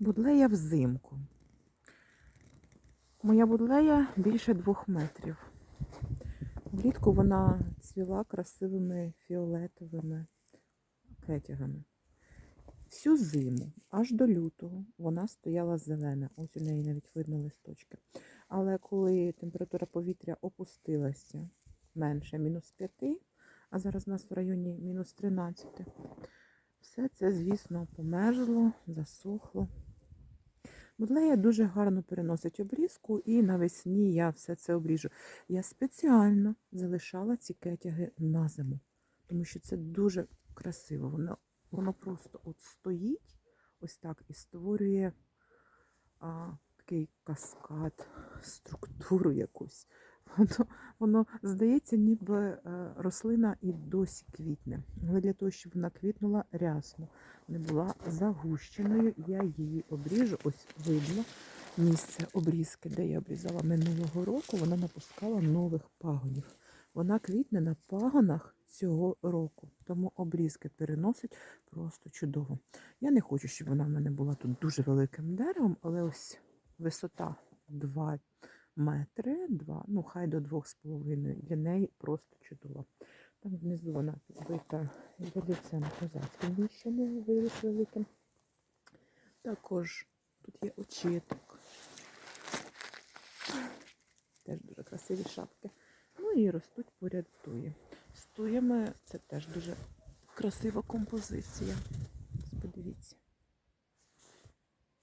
Будлея взимку. Моя будлея більше двох метрів. Влітку вона цвіла красивими фіолетовими кетягами. Всю зиму, аж до лютого, вона стояла зелена. Ось у неї навіть видно листочки. Але коли температура повітря опустилася менше мінус 5, а зараз у нас в районі мінус 13, все це, звісно, померзло, засохло. Будлея дуже гарно переносить обрізку, і навесні я все це обріжу. Я спеціально залишала ці кетяги на зиму, тому що це дуже красиво. Воно, воно просто от стоїть ось так і створює а, такий каскад, структуру якусь. Воно, воно здається, ніби е, рослина і досі квітне. Але для того, щоб вона квітнула рясно, не була загущеною, я її обріжу. Ось видно місце обрізки, де я обрізала минулого року, вона напускала нових пагонів. Вона квітне на пагонах цього року, тому обрізки переносить просто чудово. Я не хочу, щоб вона в мене була тут дуже великим деревом, але ось висота 2 метри, 2, ну хай до 2,5. Для неї просто чудово. Там внизу вона підбита ялицем козацьким віщами, виріс великим. Також тут є очіток. Теж дуже красиві шапки. Ну і ростуть поряд туї. З туями це теж дуже красива композиція.